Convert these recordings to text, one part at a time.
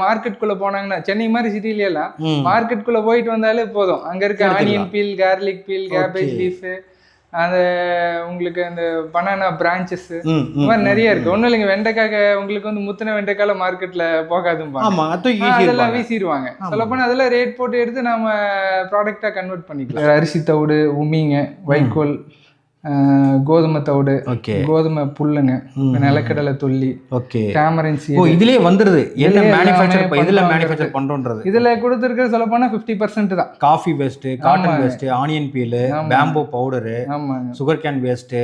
மார்க்கெட்டுக்குள்ள போனாங்கன்னா சென்னை மாதிரி சிட்டில எல்லாம் ம். மார்க்கெட்டுக்குள்ள போயிட்டு வந்தாலே போதும். அங்க இருக்க. Onion peel garlic peel cabbage. Leaf அந்த உங்களுக்கு அந்த பனானா பிரான்ச்சஸ் இந்த மாதிரி நிறைய இருக்கு. ஒண்ணும் இல்லைங்க வெண்டைக்காக உங்களுக்கு வந்து முத்தின வெண்டைக்கால மார்க்கெட்ல போகாதும்பாங்க. அதெல்லாம் வீசிடுவாங்க. போனா அதெல்லாம் ரேட் போட்டு எடுத்து நம்ம ப்ராடக்டா கன்வெர்ட் பண்ணிக்கலாம். அரிசி தவிடு உமிங்க வைக்கோல். கோதுமை தவிடு ஓகே கோதுமை புல்லுங்க. நிலக்கடலை தொல்லி ஓகே டேமரன் ஓ இதுலயே வந்துருது என்ன மேனுஃபேக்சர் இதுல. மேனுஃபேக்சர் பண்றோன்றது இதுல கொடுத்துருக்கிறது சொல்ல போனா ஃபிஃப்டி பர்சன்ட் தான் coffee waste cotton. Waste onion peel. Bamboo powder sugar cane waste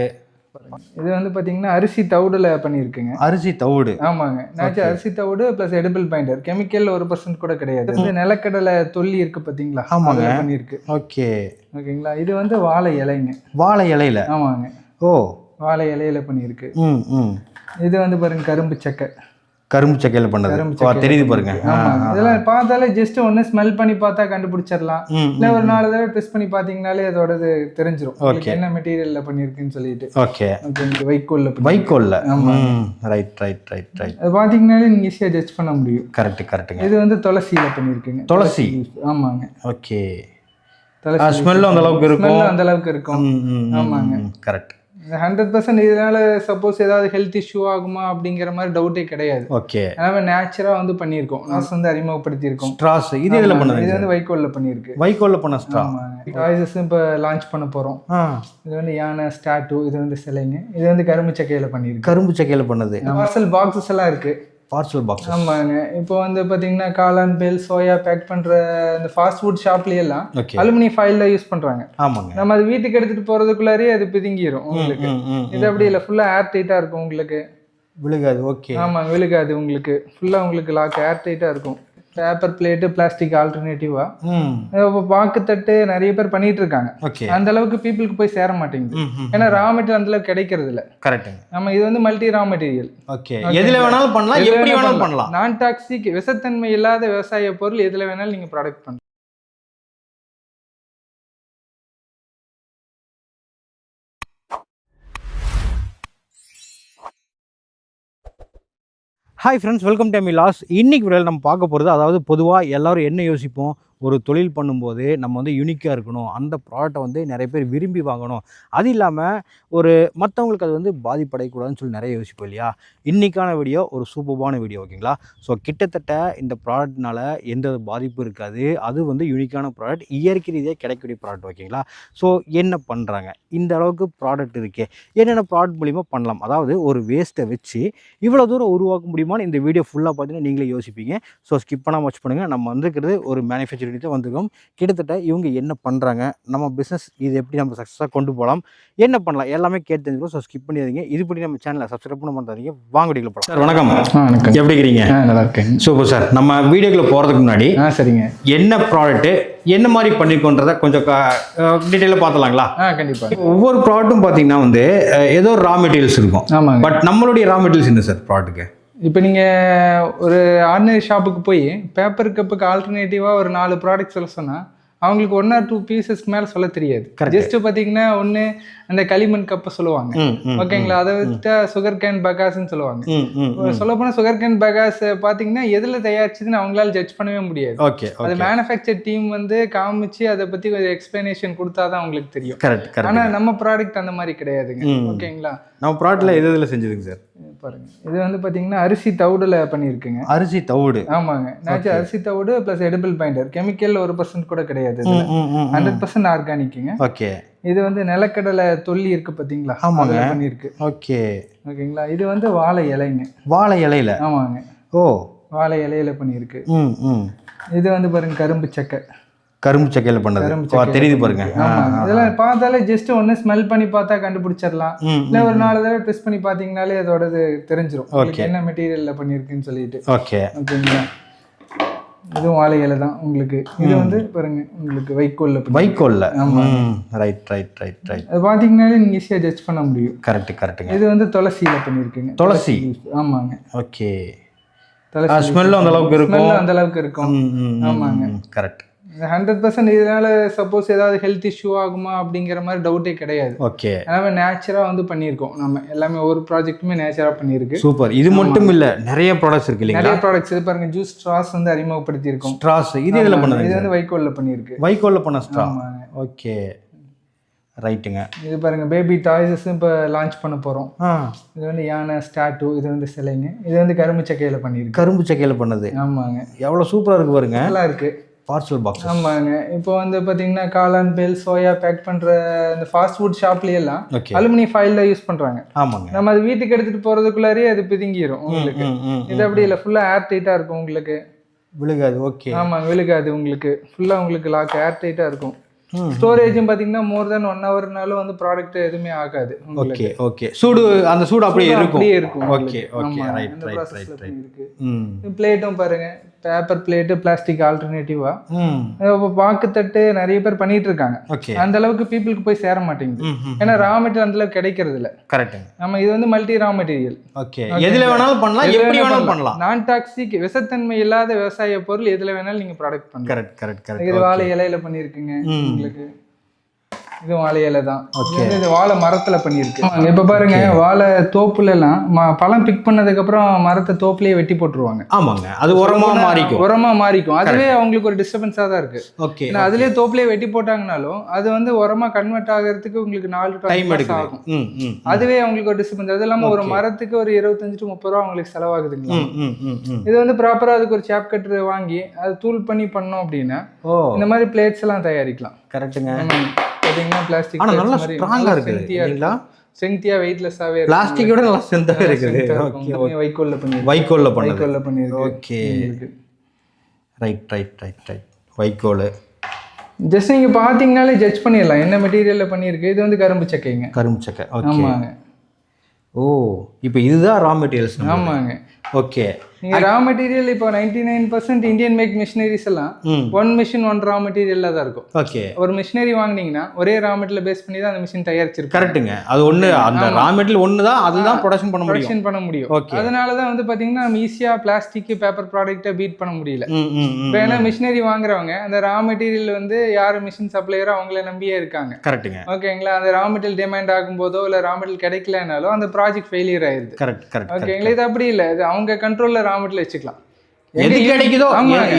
இது வந்து பாத்தீங்கன்னா அரிசி தவிடுல பண்ணியிருக்குங்க. அரிசி தவிடு. ஆமாங்க. நேச்சு. அரிசி தவிடு பிளஸ் எடிபிள் பைண்டர் கெமிக்கல் ஒரு பர்சன்ட் கூட கிடையாது. இது நிலக்கடலை தொல்லி இருக்கு பாத்தீங்களா? ஆமாங்க. அதுல பண்ணியிருக்கு. ஓகே ஓகேங்களா இது வந்து வாழை இலைங்க. வாழை இலையில. ஆமாங்க. ஓ. வாழை இலையில பண்ணியிருக்கு. ம் ம். இது வந்து பாருங்க கரும்பு சக்கை. கரும்பு சக்கையில பண்ணது. தெரியுது பாருங்க. இதெல்லாம் பார்த்தாலே ஜஸ்ட் ஒன்னு ஸ்மெல் பண்ணி பார்த்தா கண்டுபிடிச்சிடலாம். இல்ல ஒரு நாலு தடவை டெஸ்ட் பண்ணி பாத்தீங்கனாலே அதோடது தெரிஞ்சிரும். Okay. என்ன மெட்டீரியல்ல பண்ணியிருக்குன்னு சொல்லிட்டு. ஓகே ஓகே வைக்கோல்ல வைக்கோல்ல. ரைட் ரைட் ரைட் ரைட் அது பாத்தீங்கனாலே நீங்க ஈஸியா ஜட்ஜ் பண்ண முடியும். கரெக்ட் கரெக்ட்டுங்க இது வந்து துளசியில பண்ணியிருக்குங்க. துளசி. ஆமாங்க. ஓகே துளசி ஸ்மெல்லும் அந்த அளவுக்கு இருக்கும். அந்த அளவுக்கு இருக்கும். ஆமாங்க. கரெக்ட் ஹண்ட்ரட் பர்சன்ட் இதனால சப்போஸ் ஏதாவது ஹெல்த் இஷ்யூ ஆகுமா அப்படிங்கிற மாதிரி டவுட்டே கிடையாது. ஓகே எல்லாமே நேச்சுரா வந்து பண்ணியிருக்கோம். நாஸ் வந்து அறிமுகப்படுத்தியிருக்கோம். ஸ்ட்ராஸ் இது இதுல. பண்ணது? இது வந்து வைக்கோல்ல பண்ணியிருக்கு. வைக்கோல்ல பண்ண ஸ்ட்ரா டாய்ஸஸ் இப்போ லான்ச் பண்ண போறோம். இது வந்து யானை ஸ்டாட்டு இது வந்து சிலைங்க. இது வந்து கரும்பு சக்கையில பண்ணியிருக்கு. கரும்பு சக்கையில பண்ணது. பார்சல் பாக்ஸஸ் எல்லாம் இருக்கு. பார்சல் பாக்ஸ் ஆமாங்க. இப்போ வந்து பாத்தீங்கன்னா காளான் பேல் சோயா பேக் பண்ற இந்த ஃபாஸ்ட் ஃபுட் ஷாப்ல எல்லாம் ஓகே அலுமினியம் ஃபாயில்ல யூஸ் பண்றாங்க. ஆமாங்க. நம்ம அது வீட்டுக்கு எடுத்துட்டு போறதுக்குள்ளாரே அது பிதுங்கிரும் உங்களுக்கு. இது அப்படி இல்லை ஃபுல்லா ஏர் டைட்டா இருக்கும் உங்களுக்கு. விழுகாது ஓகே ஆமாங்க விழுகாது உங்களுக்கு. ஃபுல்லா உங்களுக்கு லாக் ஏர் டைட்டா இருக்கும். பேப்பர் பிளேட்டு பிளாஸ்டிக் ஆல்டர்னேட்டிவா ம். இப்போ பாக்குத்தட்டு நிறைய பேர் பண்ணிட்டு இருக்காங்க அந்த அளவுக்கு பீப்புளுக்கு போய் சேர மாட்டேங்குது. ஏன்னா ரா மெட்டீரியல் அந்த அளவுக்கு கிடைக்கிறது இல்ல கரெக்ட்டுங்க நம்ம இது வந்து மல்டி ரா மெட்டீரியல். ஓகே. எதுல வேணாலும் பண்ணலாம் எப்படி வேணாலும் பண்ணலாம். நான் டாக்ஸிக் விஷத்தன்மை இல்லாத விவசாய பொருள் எதுல வேணாலும் நீங்க ப்ராடக்ட் பண்ணலாம். ஹாய் ஃப்ரெண்ட்ஸ் வெல்கம் டு லாஸ் இன்னைக்கு வீடியோவில் நம்ம பார்க்க போகிறது அதாவது பொதுவாக எல்லாரும் என்ன யோசிப்போம்? ஒரு தொழில் பண்ணும்போது நம்ம வந்து யூனிக்காக இருக்கணும். அந்த ப்ராடக்ட்டை வந்து நிறைய பேர் விரும்பி வாங்கணும். அது இல்லாமல் ஒரு மற்றவங்களுக்கு அது வந்து பாதிப்படையக்கூடாதுன்னு சொல்லி நிறைய யோசிப்போம் இல்லையா? இன்றைக்கான வீடியோ ஒரு சூப்பர்பான வீடியோ ஓகேங்களா ஸோ கிட்டத்தட்ட இந்த ப்ராடக்ட்னால எந்த பாதிப்பும் இருக்காது. அது வந்து யூனிக்கான ப்ராடக்ட் இயற்கை ரீதியாக கிடைக்கக்கூடிய ப்ராடக்ட் ஓகேங்களா ஸோ என்ன பண்ணுறாங்க இந்த அளவுக்கு ப்ராடக்ட் இருக்கே. என்னென்ன ப்ராடக்ட் மூலிமா பண்ணலாம்? அதாவது ஒரு வேஸ்ட்டை வச்சு இவ்வளோ தூரம் உருவாக்க முடியுமான்னு இந்த வீடியோ ஃபுல்லாக பார்த்தீங்கன்னா நீங்களே யோசிப்பீங்க. ஸோ ஸ்கிப் பண்ணாமல் வச்சு பண்ணுங்கள் நம்ம வந்துருக்கிறது ஒரு மேனுஃபேக்சரிங் தான் வந்திருக்கோம். கிட்டத்தட்ட இவங்க என்ன பண்ணுறாங்க நம்ம பிஸ்னஸ் இது எப்படி நம்ம சக்ஸஸாக கொண்டு போகலாம் என்ன பண்ணலாம்? எல்லாமே கேட்டு தெரிஞ்சுக்கோ ஸோ ஸ்கிப் பண்ணிடுறீங்க இது பண்ணி நம்ம சேனலை சப்ஸ்கிரைப் பண்ண பண்ணுறீங்க வாங்க வீடியோக்குள்ள போகலாம் சார் வணக்கம். வணக்கம். எப்படி இருக்கிறீங்க? நல்லா இருக்கேன். Super sir. நம்ம வீடியோக்குள்ள போகிறதுக்கு முன்னாடி சரிங்க. என்ன ப்ராடக்ட்டு என்ன மாதிரி பண்ணிருக்கோன்றத கொஞ்சம் டீட்டெயிலாக பார்த்தலாங்களா? ஆ கண்டிப்பா. ஒவ்வொரு ப்ராடக்ட்டும் பார்த்தீங்கன்னா வந்து ஏதோ ரா மெட்டீரியல்ஸ் இருக்கும். பட் நம்மளுடைய ரா மெட்டீரியல்ஸ் என்ன சார் ப்ராடக்ட்டுக்கு இப்போ நீங்க ஒரு ஆர்டினரி ஷாப்புக்கு போய் பேப்பர் கப்புக்கு ஆல்டர்னேட்டிவா ஒரு நாலு ப்ராடக்ட் சொல்ல சொன்னா அவங்களுக்கு ஒன் ஆர் டூ பீசஸ்க்கு மேல சொல்ல தெரியாது. ஜஸ்ட் பாத்தீங்கன்னா ஒண்ணு அந்த களிமண் கப்பை சொல்லுவாங்க. ஓகேங்களா? அதை விட்டா சுகர் கேன் பகாஸ்ன்னு சொல்லுவாங்க. சொல்ல போனா சுகர் கேன் பகாஸ் பாத்தீங்கன்னா எதுல தயாரிச்சதுன்னு அவங்களால ஜட்ஜ் பண்ணவே முடியாது. ஓகே அது மேனுஃபேக்சர் டீம் வந்து காமிச்சு அதை பத்தி ஒரு எக்ஸ்பிளனேஷன் கொடுத்தாதான் அவங்களுக்கு தெரியும். கரெக்ட் ஆனா கரெக்ட் நம்ம ப்ராடக்ட் அந்த மாதிரி கிடையாதுங்க. ஓகேங்களா? நம்ம ப்ராடக்ட்ல எது இதில் செஞ்சதுங்க சார் பாருங்க. இது வந்து பாத்தீங்கன்னா அரிசி தவிடுல பண்ணியிருக்குங்க. அரிசி தவிடு. ஆமாங்க. நேச்சு அரிசி தவிடு பிளஸ் எடிபிள் பைண்டர் கெமிக்கல் ஒரு பர்சன்ட் கூட கிடையாது ஹண்ட்ரட் பர்சன்ட் ஆர்கானிக்குங்க ஓகே இது வந்து நிலக்கடலை தொல்லி இருக்கு பாத்தீங்களா? ஆமாங்க. பண்ணியிருக்கு. ஓகே ஓகேங்களா? இது வந்து வாழை இலைங்க. வாழை இலையில? ஆமாங்க. ஓ. வாழை இலையில பண்ணியிருக்கு. இது வந்து பாருங்க கரும்பு சக்கை. கரும்பு சக்கையில் பண்ணது. தெரியுது பாருங்க. இதெல்லாம் பார்த்தாலே ஜஸ்ட் ஒன்னு ஸ்மெல் பண்ணி பார்த்தா கண்டுபிடிச்சிடலாம். இல்ல ஒரு நாலு தடவை டெஸ்ட் பண்ணி பாத்தீங்கனாலே அதோடது தெரிஞ்சிரும். உங்களுக்கு Okay. என்ன மெட்டீரியல்ல பண்ணியிருக்குன்னு சொல்லிட்டு. ஓகே. ஓகேங்களா? இதுவும் வாழை இலை தான் உங்களுக்கு. இது வந்து பாருங்க உங்களுக்கு வைக்கோல்ல வைக்கோல்ல. ரைட் ரைட் ரைட் ரைட் அது பாத்தீங்கன்னாலே நீங்க ஈஸியா ஜட்ஜ் பண்ண முடியும். கரெக்ட் கரெக்ட்டுங்க இது வந்து துளசியில பண்ணியிருக்குங்க. துளசி? ஆமாங்க. ஓகே. துளசி ஸ்மெல்லும் அந்த அளவுக்கு இருக்கும். ஸ்மெல் அந்த அளவுக்கு இருக்கும். ஆமாங்க. கரெக்ட் ஹண்ட்ரட் பர்சன்ட் இதனால சப்போஸ் ஏதாவது ஹெல்த் இஷ்யூ ஆகுமா அப்படிங்கிற மாதிரி டவுட்டே கிடையாது. ஓகே எல்லாமே நேச்சராக வந்து பண்ணியிருக்கோம். நம்ம எல்லாமே ஒரு ப்ராஜெக்ட்டுமே நேச்சராக பண்ணியிருக்கு. சூப்பர் இது மட்டும் இல்ல நிறைய ப்ராடக்ட்ஸ் இருக்கு இல்லைங்களா? நிறைய ப்ராடக்ட்ஸ் இது பாருங்க ஜூஸ் ஸ்ட்ராஸ் வந்து அறிமுகப்படுத்தியிருக்கோம். ஸ்ட்ராஸ் இது இதில். பண்ணது? இது வந்து வைக்கோல்ல பண்ணியிருக்கு. வைக்கோல்ல பண்ண ஸ்ட்ரா ஓகே ரைட்டுங்க இது பாருங்க பேபி டாய்ஸஸ் இப்போ லான்ச் பண்ண போகிறோம் இது வந்து யானை ஸ்டாட்டு இது வந்து சிலைங்க. இது வந்து கரும்பு சக்கையில் பண்ணியிருக்கு. கரும்பு சக்கையில பண்ணது. ஆமாங்க. எவ்வளோ சூப்பராக இருக்கு பாருங்க. நல்லா இருக்கு. பார்சல் பாக்ஸ் ஆமாங்க. இப்போ வந்து பார்த்தீங்கன்னா காளான் பேல் சோயா பேக் பண்ணுற இந்த ஃபாஸ்ட் ஃபுட் ஷாப்லேயே எல்லாம் ஓகே அலுமினியம் ஃபாயில்ல யூஸ் பண்ணுறாங்க ஆமாங்க. நம்ம அது வீட்டுக்கு எடுத்துட்டு போறதுக்குள்ளாரே அது பிதுங்கிரும் உங்களுக்கு. இது அப்படி இல்லை ஃபுல்லாக ஏர் டைட்டாக இருக்கும் உங்களுக்கு. விழுகாது ஓகே ஆமாங்க விழுகாது உங்களுக்கு. ஃபுல்லாக உங்களுக்கு லாக் ஏர் டைட்டாக இருக்கும். ஸ்டோரேஜும் பார்த்தீங்கன்னா மோர் தென் ஒன் ஹவர்னாலும் வந்து ப்ராடக்ட் எதுவுமே ஆகாது ஓகே ஓகே சூடு அந்த சூடு அப்படியே இருக்கும். அப்படியே இருக்கும் okay. Okay right right right. ம் பிளேட்டும் பாருங்க. பேப்பர் பிளேட்டு பிளாஸ்டிக் ஆல்டர்னேட்டிவா இப்போ பாக்குத்தட்டு நிறைய பேர் பண்ணிட்டு இருக்காங்க. ஓகே அந்த அளவுக்கு பீப்புளுக்கு போய் சேர மாட்டேங்குது. ஏன்னா ரா மெட்டீரியல் அந்த அளவுக்கு கிடைக்கிறது இல்ல கரெக்டுங்க நம்ம இது வந்து மல்டி ரா மெட்டீரியல் ஓகே எதுல வேணாலும் பண்ணலாம் எப்படி வேணாலும் பண்ணலாம். நான் டாக்ஸிக் விஷத்தன்மை இல்லாத விவசாய பொருள் எதுல வேணாலும் நீங்க ப்ராடக்ட் பண்ணலாம் கரெக்ட் கரெக்ட் கரெக்ட் இது வாழை இலையில பண்ணிருக்குங்க. ம். இது வாழை இலை தான். இது வாழை மரத்துல பண்ணிருக்கு ஆமாங்க, இப்ப பாருங்க வாழை தோப்புல எல்லாம் பழம் பிக் பண்ணதுக்கு அப்புறம் மரத்தை தோப்புலயே வெட்டி போட்டுருவாங்க. ஆமாங்க. அது உரமா மாறிக்கும். உரமா மாறிக்கும். அதுவே அவங்களுக்கு ஒரு டிஸ்டர்பன்ஸா தான் இருக்கு. ஓகே அதுலயே தோப்புலயே வெட்டி போட்டாங்கனாலும் அது வந்து உரமா கன்வெர்ட் ஆகிறதுக்கு உங்களுக்கு நாலு டைம் அஞ்சு மாசம் எடுக்குது. ஆகும். ம் ம் அதுவே அவங்களுக்கு ஒரு டிஸ்டர்பன்ஸ் அது இல்லாம ஒரு மரத்துக்கு ஒரு இருபத்தஞ்சு டு முப்பது ரூபா அவங்களுக்கு செலவாகுதுங்களா? இது வந்து ப்ராப்பரா அதுக்கு ஒரு சாப் கட்டர் வாங்கி அது தூள் பண்ணி பண்ணோம் அப்படின்னா இந்த மாதிரி பிளேட்ஸ் எல்லாம் தயாரிக்கலாம். கரெக்ட்டுங்க பார்த்தீங்கன்னா பிளாஸ்டிக் ஆனா நல்லா ஸ்ட்ராங்கா இருக்குது இல்லைங்களா? ஸ்ட்ரென்த்தியா வெயிட்லெஸ்ஸாவே பிளாஸ்டிக்கோட நல்லா ஸ்ட்ரென்த்தாக இருக்குது. வைக்கோல்ல பண்ணி வைக்கோல்ல பண்ணது. வைக்கோல்ல பண்ணிருக்கு okay right right right right வைக்கோல் ஜஸ்ட் நீங்க பாத்தீங்கனாலே ஜட்ஜ் பண்ணிடலாம். என்ன மெட்டீரியல்ல பண்ணிருக்கு இது வந்து கரும்பு சக்கைங்க. கரும்பு சக்கை. ஆமாங்க. ஓ இப்போ இதுதான் ரா மெட்டீரியல்ஸ் ஆமாங்க. ஓகே ரா மெட்டீரியல் இப்போ ninety nine percent Indian make machineries எல்லாம் ஒன் மிஷின் ஒன் ரா மெட்டீரியல்ல தான் இருக்கும். ஓகே ஒரு மிஷினரி வாங்குனீங்கன்னா ஒரே ரா மெட்டீரியல் பேஸ் பண்ணி தான் அந்த மிஷின் தயாரிச்சிருப்பாங்க. கரெக்ட்டுங்க அது ஒன்று அந்த ரா மெட்டீரியல் ஒன்று தான் அதுதான் ப்ரொடக்ஷன் பண்ண முடியும். ப்ரொடக்ஷன் பண்ண முடியும். Okay. அதனால தான் வந்து பாத்தீங்கன்னா நம்ம ஈஸியா பிளாஸ்டிக் பேப்பர் ப்ராடக்ட்டை பீட் பண்ண முடியல. இப்போ ஏன்னா மிஷினரி வாங்குறவங்க அந்த ரா மெட்டீரியல் வந்து யார் மிஷின் சப்ளையரோ அவங்கள நம்பியே இருக்காங்க. கரெக்ட்டுங்க ஓகேங்களா அந்த ரா மெட்டீரியல் டிமாண்ட் ஆகும்போதோ இல்லை ரா மெட்டீரியல் கிடைக்கலனாலும் அந்த ப்ராஜெக்ட் ஃபெயிலியர் ஆயிருது. கரெக்ட் கரெக்ட் ஓகேங்களா இது அப்படி இல்லை. இது அவங்க கண்ட்ரோல்ல ரா மெட்டீரியல் வச்சுக்கலாம். எது கிடைக்குதோ?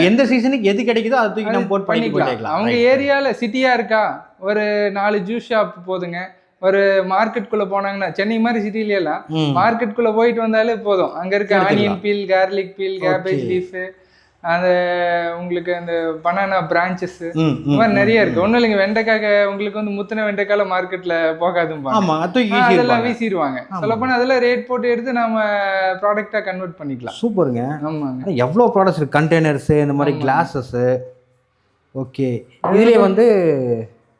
எந்த சீசனுக்கு எது கிடைக்குதோ அதை தூக்கி நம்ம பண்ணிட்டு பண்ணிக்கலாம். அவங்க ஏரியால சிட்டியா இருக்கா? ஒரு நாலு ஜூஸ் ஷாப் போதுங்க. ஒரு மார்க்கெட்டுக்குள்ள போனாங்கன்னா சென்னை மாதிரி சிட்டில எல்லாம் ம். மார்க்கெட்டுக்குள்ள போயிட்டு வந்தாலே போதும். அங்க இருக்க. Onion peel garlic peel cabbage leaf அந்த உங்களுக்கு அந்த பனானா பிரான்ச்சஸ் இந்த மாதிரி நிறைய இருக்கு. ஒண்ணும் இல்லைங்க வெண்டைக்காக உங்களுக்கு வந்து முத்தின வெண்டைக்கால மார்க்கெட்ல போகாதும்பாங்க. அதெல்லாம் வீசிடுவாங்க சொல்லப்போனா அதெல்லாம் ரேட் போட்டு எடுத்து நம்ம ப்ராடக்டா கன்வெர்ட் பண்ணிக்கலாம். சூப்பருங்க. ஆமாங்க. எவ்வளோ ப்ராடக்ட்ஸ் இருக்கு? கண்டெய்னர்ஸு இந்த மாதிரி கிளாஸஸ்ஸு ஓகே இதுலயே வந்து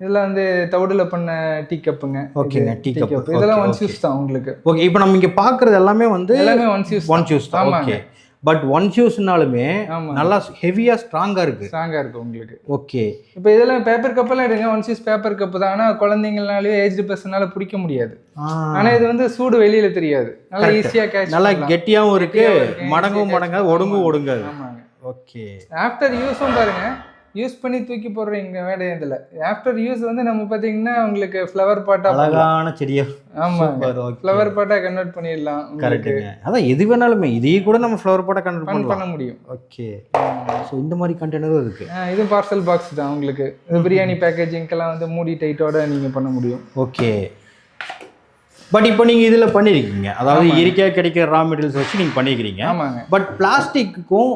இதெல்லாம் வந்து தவிடுல பண்ண டீ கப்புங்க ஓகேங்க டீ கப் இதெல்லாம் ஒன்ஸ் யூஸ் தான் உங்களுக்கு. ஓகே இப்போ நம்ம இங்க பார்க்குறது எல்லாமே வந்து எல்லாமே ஒன்ஸ் யூஸ் ஒன் ஷூஸ் தான். ஓகே பட் ஒன் ஷூஸ்னாலுமே நல்லா ஹெவியா ஸ்ட்ராங்கா இருக்கு. ஸ்ட்ராங்கா இருக்கு உங்களுக்கு. ஓகே. இப்போ இதெல்லாம் பேப்பர் கப்பெல்லாம் எடுங்க. ஒன்ஸ் யூஸ் பேப்பர் கப்பு தான். ஆனா குழந்தைங்கனாலே ஏஜ் பர்சனால பிடிக்க முடியாது. ஆனா இது வந்து சூடு வெளியில தெரியாது. நல்லா ஈஸியா கேட்ச் நல்லா கெட்டியாவும் இருக்கு. மடங்கும் மடங்காது ஒடுங்கும். ஒடுங்காது. ஓகே. ஆஃப்டர் யூஸும் பாருங்க. யூஸ் பண்ணி தூக்கி போடுறீங்க வேடையதுல ஆஃப்டர் யூஸ் வந்து நம்ம பாத்தீங்கன்னா உங்களுக்கு ஃப்ளவர் பாட்டா அழகான செடியா. ஆமா சூப்பர் ஓகே ஃப்ளவர் பாட்டா கன்வெர்ட் பண்ணிடலாம். கரெக்டுங்க அதான் எது வேணாலுமே இதையே கூட நம்ம ஃப்ளவர் போட்ட கன்வெர்ட் பண்ண முடியும். ஓகே ஸோ இந்த மாதிரி கண்டெய்னரும் இருக்கு. ஆ, இது பார்சல் பாக்ஸ் தான் உங்களுக்கு. பிரியாணி பேக்கேஜிங்கெல்லாம் வந்து மூடி டைட்டோட நீங்க பண்ண முடியும். ஓகே பட் இப்போ நீங்க இதுல பண்ணிருக்கீங்க. அதாவது இயற்கையாக கிடைக்கிற ரா மெட்டீரியல்ஸ் வச்சு நீங்க பண்ணிக்கிறீங்க. ஆமாங்க. பட் பிளாஸ்டிக்குக்கும்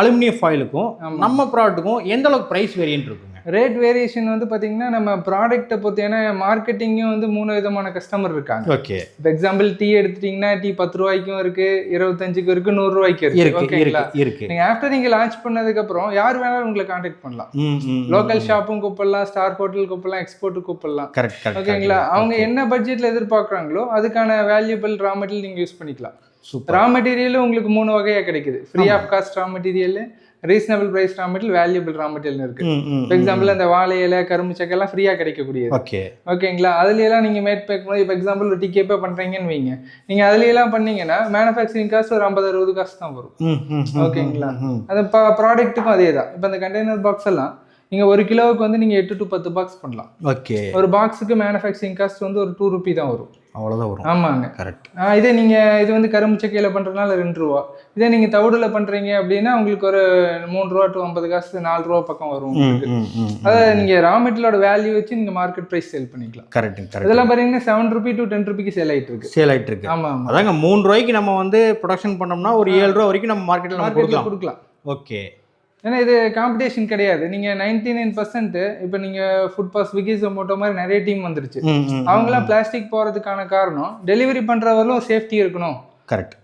அலுமினியம் ஃபாயிலுக்கும் நம்ம ப்ராடக்ட்டுக்கும் எந்த அளவுக்கு ப்ரைஸ் வேரியன்ட் இருக்குங்க ரேட் வேரியேஷன் வந்து பாத்தீங்கன்னா நம்ம ப்ராடக்ட்டை பொறுத்து ஏன்னா மார்க்கெட்டிங்கும் வந்து மூணு விதமான கஸ்டமர் இருக்காங்க. ஓகே இப்போ எக்ஸாம்பிள் டீ எடுத்துட்டீங்கன்னா டீ பத்து ரூபாய்க்கும் இருக்கு இருபத்தஞ்சுக்கும் இருக்கு நூறு ரூபாய்க்கு இருக்கு. இருக்கு ஓகேங்களா இருக்கு இருக்கு. நீங்க ஆஃப்டர் நீங்க லான்ச் பண்ணதுக்கு அப்புறம் யார் வேணாலும் உங்களை காண்டாக்ட் பண்ணலாம். லோக்கல் ஷாப்பும் கூப்பிடலாம் ஸ்டார் ஹோட்டல் கூப்பிடலாம் எக்ஸ்போர்ட் கூப்பிடலாம். கரெக்ட் ஓகேங்களா அவங்க என்ன பட்ஜெட்ல எதிர்பார்க்குறாங்களோ அதுக்கான வேல்யூபிள் ரா மெட்டீரியல் நீங்க யூஸ் பண்ணிக்கலாம். ரா மெட்டீரியலும் உங்களுக்கு மூணு வகையா கிடைக்குது. Free of cost raw material reasonable price raw material valuable raw material இருக்கு. ஃபார் எக்ஸாம்பிள் அந்த வாழை இலை கரும்பு சக்கை எல்லாம் ஃப்ரீயா கிடைக்கக்கூடியது. ஓகே. ஓகேங்களா அதுல எல்லாம் நீங்க மேட் பேக் பண்ணி இப்போ எக்ஸாம்பிள் ஒரு டிகேப்பே பண்றீங்கன்னு வைங்க. நீங்க அதுல எல்லாம் பண்ணீங்கன்னா மேனுஃபேக்சரிங் காஸ்ட் ஒரு ஐம்பது அறுபது காசு தான் வரும். ஓகேங்களா? ம் அந்த ப்ராடக்ட்டுக்கும் அதே தான். இப்போ அந்த கண்டெய்னர் பாக்ஸ் எல்லாம் நீங்க ஒரு கிலோவுக்கு வந்து நீங்க எட்டு டு பத்து பாக்ஸ் பண்ணலாம். ஓகே. ஒரு பாக்ஸுக்கு மேனுஃபேக்சரிங் காஸ்ட் வந்து ஒரு டூ ருபி தான் வரும். அவ்வளோதான் வரும். ஆமாங்க. கரெக்ட் இதே நீங்க இது வந்து கரும்பு சக்கையில பண்றதுனால ரெண்டு ரூபா. இதே நீங்க தவிடுல பண்றீங்க அப்படின்னா உங்களுக்கு ஒரு மூணு ரூபா டு ஐம்பது காசு நாலு ரூபா பக்கம் வரும் அதாவது நீங்க ரா மெட்டீரியலோட வேல்யூ வச்சு நீங்க மார்க்கெட் பிரைஸ் சேல் பண்ணிக்கலாம். கரெக்ட் கரெக்ட் இதெல்லாம் பாத்தீங்கன்னா செவன் ருபி டு டென் ருபிக்கு சேல் ஆயிட்டு இருக்கு. சேல் ஆயிட்டு இருக்கு. ஆமா ஆமா. அதாங்க மூணு ரூபாய்க்கு நம்ம வந்து ப்ரொடக்ஷன் பண்ணோம்னா ஒரு ஏழு ரூபா வரைக்கும் நம்ம மார்க்கெட்டில் நம்ம கொடுக்கலாம். ஓகே ஏன்னா இது காம்படிஷன் கிடையாது. நீங்க நைன்டி நைன் பர்சன்ட் இப்போ நீங்க ஃபுட் பாஸ் விக்கி ஜொமோட்டோ மாதிரி நிறைய டீம் வந்துருச்சு. அவங்களாம் பிளாஸ்டிக் போறதுக்கான காரணம் டெலிவரி பண்றவர்களும் சேஃப்டி இருக்கணும். கரெக்ட்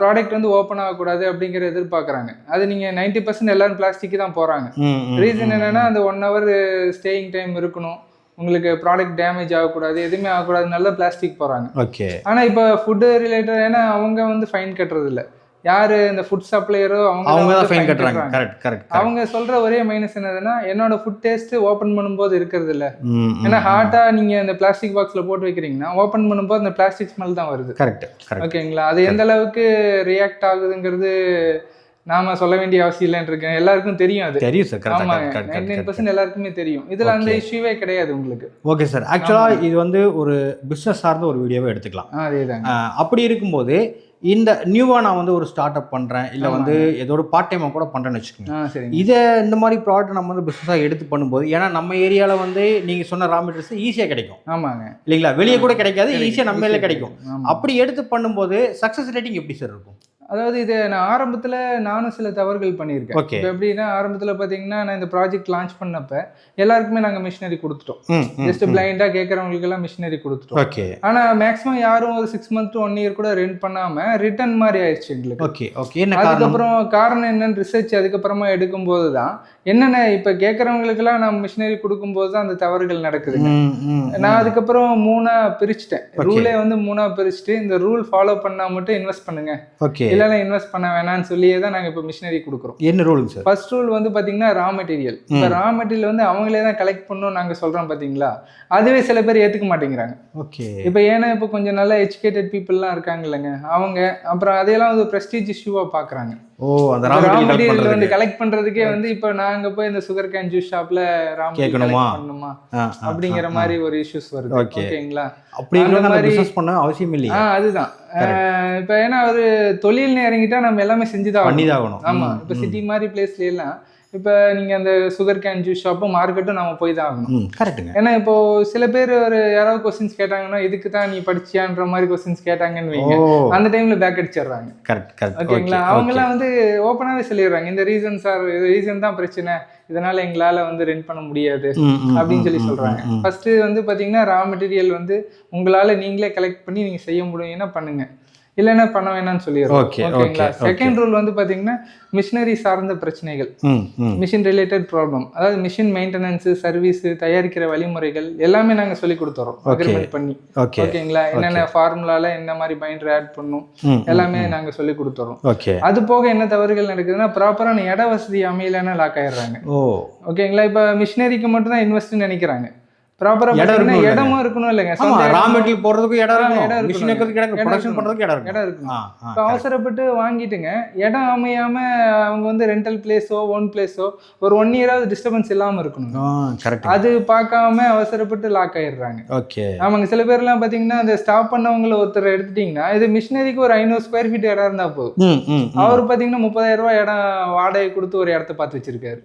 ப்ராடக்ட் வந்து ஓப்பன் ஆகக்கூடாது அப்படிங்கிற எதிர்பார்க்குறாங்க. அது நீங்க நைன்டி பர்சன்ட் எல்லாரும் பிளாஸ்டிக் தான் ம் ரீசன் என்னன்னா அந்த ஒன் ஹவர் ஸ்டேயிங் டைம் இருக்கணும். உங்களுக்கு ப்ராடக்ட் டேமேஜ் ஆகக்கூடாது எதுவுமே ஆகக்கூடாது நல்ல பிளாஸ்டிக் போறாங்க. ஓகே ஆனா இப்போ ஃபுட்டு ரிலேட்டட் ஏன்னா அவங்க வந்து ஃபைன் கட்டுறது இல்ல யாரு இந்த ஃபுட் சப்ளையரோ அவங்க அவங்க தான் ஃபைன் கட்டுறாங்க. கரெக்ட் கரெக்ட் அவங்க சொல்ற ஒரே மைனஸ் என்னதுன்னா என்னோட ஃபுட் டேஸ்ட் ஓபன் பண்ணும்போது இருக்கிறது இல்ல ஏன்னா ஹார்ட்டா நீங்க இந்த பிளாஸ்டிக் பாக்ஸ்ல போட்டு வைக்கிறீங்கன்னா ஓபன் பண்ணும்போது அந்த பிளாஸ்டிக் ஸ்மெல் தான் வருது. கரெக்ட் ஓகேங்களா? அது எந்த அளவுக்கு ரியாக்ட் ஆகுதுங்கிறது நாம சொல்ல வேண்டிய அவசியம் இல்லைன்னு இருக்கேன். எல்லாருக்கும் தெரியும் அது. தெரியும் சார் ஆமா நைன்டி பர்சன்ட் எல்லாருக்குமே தெரியும். இதுல அந்த. இஷ்யூவே கிடையாது உங்களுக்கு. ஓகே சார் ஆக்சுவலாக இது வந்து ஒரு பிஸ்னஸ் சார்ந்த ஒரு வீடியோவை எடுத்துக்கலாம். ஆஹ் அப்படி இருக்கும்போது இந்த நியூவாக நான் வந்து ஒரு ஸ்டார்ட் அப் பண்ணுறேன் இல்லை வந்து ஏதோ ஒரு பார்ட் டைமாக கூட பண்ணுறேன்னு வச்சுக்கோங்க. இதை இந்த மாதிரி ப்ராடக்ட் நம்ம வந்து பிஸ்னஸாக எடுத்து பண்ணும்போது ஏன்னா நம்ம ஏரியாவில் வந்து நீங்கள் சொன்ன ரா மெட்டீரியல்ஸ் ஈஸியாக கிடைக்கும். ஆமாங்க. இல்லைங்களா? வெளியே கூட கிடைக்காது ஈஸியாக நம்ம கிடைக்கும். அப்படி எடுத்து பண்ணும்போது சக்ஸஸ் ரேட்டிங் எப்படி சார் இருக்கும்? அதாவது இது நான் ஆரம்பத்துல நானும் சில தவறுகள் பண்ணியிருக்கேன். இப்போ எப்படின்னா ஆரம்பத்துல பாத்தீங்கன்னா நான் இந்த ப்ராஜெக்ட் லான்ச் பண்ணப்ப எல்லாருக்குமே நாங்க மிஷினரி கொடுத்துட்டோம். ஜஸ்ட் பிளைண்டா கேட்கறவங்களுக்கு எல்லாம் மிஷினரி கொடுத்துட்டோம். ஓகே. ஆனா மேக்ஸிமம் யாரும் ஒரு சிக்ஸ் மந்த் ஒன் இயர் கூட ரெண்ட் பண்ணாம ரிட்டர்ன் மாதிரி ஆயிடுச்சு எங்களுக்கு. Okay okay. அதுக்கப்புறம் காரணம் என்னன்னு ரிசர்ச் அதுக்கப்புறமா எடுக்கும்போது தான் என்னென்ன இப்ப கேட்கறவங்களுக்கெல்லாம் நான் மிஷினரி கொடுக்கும்போது தான் அந்த தவறுகள் நடக்குதுங்க. ம், நான் அதுக்கப்புறம் மூணா பிரிச்சுட்டேன். ரூலே வந்து மூணா பிரிச்சுட்டு இந்த ரூல் ஃபாலோ பண்ணா மட்டும் இன்வெஸ்ட் பண்ணுங்க. ஓகே. இல்லைன்னா இன்வெஸ்ட் பண்ண வேணாம்னு சொல்லியே தான் நாங்க இப்போ மிஷினரி கொடுக்குறோம். என்ன ரூலுங்க சார் ஃபர்ஸ்ட் ரூல் வந்து பாத்தீங்கன்னா ரா மெட்டீரியல் இப்போ ரா மெட்டீரியல் வந்து அவங்களே தான் கலெக்ட் பண்ணணும் நாங்க சொல்றோம் பாத்தீங்களா? அதுவே சில பேர் ஏத்துக்க மாட்டேங்கிறாங்க. ஓகே இப்போ ஏன்னா இப்போ கொஞ்சம் நல்ல எஜுகேட்டட் பீப்புளெலாம் இருக்காங்க இல்லைங்க. அவங்க அப்புறம் அதையெல்லாம் வந்து ப்ரெஸ்டீஜ் இஷ்யூவாக பார்க்குறாங்க ஓ அந்த ரா மெட்டீரியல் கலெக்ட் பண்றதுக்கே. வந்து இப்போ நாங்க போய் இந்த சுகர் கேன் ஜூஸ் ஷாப்ல ரா கேட்கணுமா? பண்ணணுமா? அப்படிங்கிற மாதிரி ஒரு இஷ்யூஸ் வருது. ஓகேங்களா? அப்படி அந்த இருக்கிறது மாதிரி- பிசினஸ் பண்ண அவசியம் இல்லையா. அதுதான். இப்போ ஏன்னா ஒரு தொழில்னு இறங்கிட்டா நம்ம எல்லாமே செஞ்சுதான் ஆகணும். பண்ணிதாகணும் ஆமா. ம், இப்போ ம். சிட்டி மாதிரி பிளேஸ்ல எல்லாம் இப்போ நீங்க அந்த சுகர் கேன் ஜூஸ் ஷாப்பும் மார்க்கெட்டும் நம்ம போய் தான் ஆகணும். ம் கரெக்ட்டுங்க ஏன்னா இப்போ சில பேர் ஒரு யாராவது கொஸ்டின்ஸ் கேட்டாங்கன்னா இதுக்கு தான் நீ படிச்சியான்ற மாதிரி கொஸ்டின்ஸ் கேட்டாங்கன்னு வைங்க. அந்த டைம்ல பேக் அடிச்சிடுறாங்க. கரெக்ட் கரெக்ட் ஓகேங்களா அவங்கெல்லாம் வந்து ஓப்பனாவே சொல்லிடுறாங்க. இந்த ரீசன் சார் ரீசன் தான் பிரச்சனை. இதனால எங்களால வந்து ரெண்ட் பண்ண முடியாது அப்படின்னு சொல்லி சொல்றாங்க. ஃபர்ஸ்ட் வந்து பாத்தீங்கன்னா ரா மெட்டீரியல் வந்து உங்களால நீங்களே கலெக்ட் பண்ணி நீங்க செய்ய முடியும்னா பண்ணுங்க? இல்லைன்னா பண்ண வேணாம்னு சொல்லிடுறோம். ஓகேங்களா செகண்ட் ரூல் வந்து பாத்தீங்கன்னா மிஷினரி சார்ந்த பிரச்சனைகள். மிஷின் ரிலேட்டட் ப்ராப்ளம் அதாவது மிஷின் மெயின்டெனன்ஸ் சர்வீஸ் தயாரிக்கிற வழிமுறைகள் எல்லாமே நாங்க சொல்லி கொடுத்துறோம். அக்ரிமெண்ட் பண்ணி. ஓகே ஓகேங்களா என்னென்ன ஃபார்முலால என்ன மாதிரி பைண்டர் ஆட் பண்ணும்? எல்லாமே நாங்க சொல்லி கொடுத்துறோம். அது போக என்ன தவறுகள் நடக்குதுன்னா ப்ராப்பரான இட வசதி அமையலைன்னா லாக் ஆயிடுறாங்க. ஓகேங்களா இப்போ மிஷினரிக்கு மட்டும் தான் இன்வெஸ்ட்னு நினைக்கிறாங்க. ப்ராப்பரா இடம் இடமும் இருக்கணும் இல்லைங்க. ரா இடம் மெட்டீரியல் இருக்கணும். இடம். Machine production. பண்றதுக்கு இடம் இடம் அவசரப்பட்டு வாங்கிட்டுங்க. இடம் அமையாம அவங்க வந்து ரெண்டல் பிளேஸோ ஓன் பிளேஸோ ஒரு ஒன் இயராவது டிஸ்டர்பன்ஸ் இல்லாம இருக்கணும். கரெக்ட் அது பார்க்காம அவசரப்பட்டு லாக் ஆயிடுறாங்க. ஓகே. ஆமாங்க சில பேர்லாம் பாத்தீங்கன்னா அந்த ஸ்டாப் பண்ணவங்கள ஒருத்தர் எடுத்துட்டீங்கன்னா இது மிஷினரிக்கு ஒரு ஐநூறு ஸ்கொயர் ஃபீட் இடம் இருந்தா போதும். அவர் பாத்தீங்கன்னா முப்பதாயிரம் ரூபாய் இடம் வாடகை கொடுத்து ஒரு இடத்த பார்த்து வச்சிருக்காரு.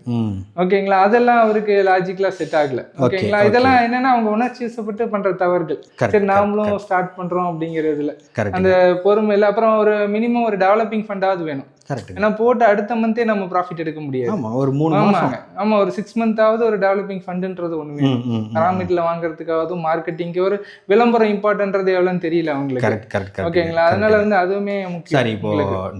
ஓகேங்களா? அதெல்லாம் அவருக்கு லாஜிக்கலா செட் ஆகல. ஓகேங்களா. இதெல்லாம் என்னன்னா அவங்க உணர்ச்சி வசப்பட்டு பண்ற தவறுகள். சரி நாமளும் ஸ்டார்ட் பண்றோம் அப்படிங்கிறதுல. அந்த பொறுமையில அப்புறம் ஒரு மினிமம் ஒரு டெவலப்பிங் ஃபண்டாவது வேணும். கரெக்ட் ஏன்னா போட்டு அடுத்த மந்தே நம்ம ப்ராஃபிட் எடுக்க முடியாது. ஆமா ஒரு மூணு மாசம். ஆமா ஒரு சிக்ஸ் மந்தாவது ஒரு டெவலப்பிங் ஃபண்டுன்றது ஒண்ணு வேணும். ம் ம் ராமிட்ல வாங்குறதுக்காவது மார்க்கெட்டிங்க்கு ஒரு விளம்பரம் இம்பார்ட்டன்றது எவ்வளவுன்னு தெரியல அவங்களுக்கு. கரெக்ட் கரெக்ட் ஓகேங்களா? அதனால வந்து அதுவுமே முக்கியம் சரி இப்போ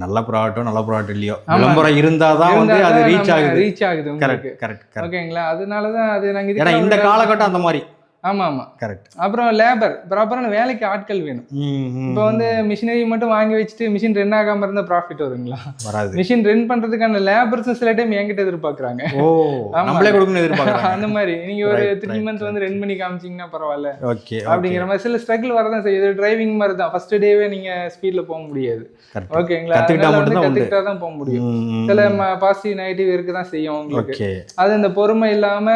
நல்ல ப்ராடக்ட்டோ நல்ல ப்ராடக்ட் இல்லையோ. விளம்பரம் இருந்தாதான் வந்து அது ரீச் ஆகுது. ரீச் ஆகுது கரெக்ட் கரெக்ட் ஓகேங்களா? அதனாலதான் அது நாங்க ஏன்னா இந்த காலகட்டம் அந்த மாதிரி. ஆமா ஆமா கரெக்ட் அப்புறம் லேபர் ப்ராப்பரான வேலைக்கு ஆட்கள் வேணும். இப்போ வந்து மிஷினரி மட்டும் வாங்கி வச்சுட்டு மிஷின் ரன் ஆகாம இருந்தா ப்ராஃபிட் வருங்களா? வராது. மிஷின் ரன் பண்றதுக்கான லேபர்ஸும் சில டைம் என்கிட்ட எதிர்பார்க்கறாங்க. ஓ. நம்மளே கொடுக்கணும் எதிர்பார்க்குறாங்க. அந்த மாதிரி. நீங்க ஒரு த்ரீ மந்த்ஸ் வந்து ரென் பண்ணி காமிச்சீங்கன்னா பரவாயில்ல. ஓகே அப்படிங்கிற மாதிரி சில ஸ்ட்ரகிள் வரதான் செய்யுது டிரைவிங் மாதிரி தான். ஃபர்ஸ்ட் டேவே நீங்க ஸ்பீட்ல போக முடியாது. ஓகேங்களா கத்துக்கிட்டா தான் போக முடியும். சில பாசிட்டிவ் நெகட்டிவ் இருக்க தான் செய்யும் உங்களுக்கு அது இந்த பொறுமை இல்லாம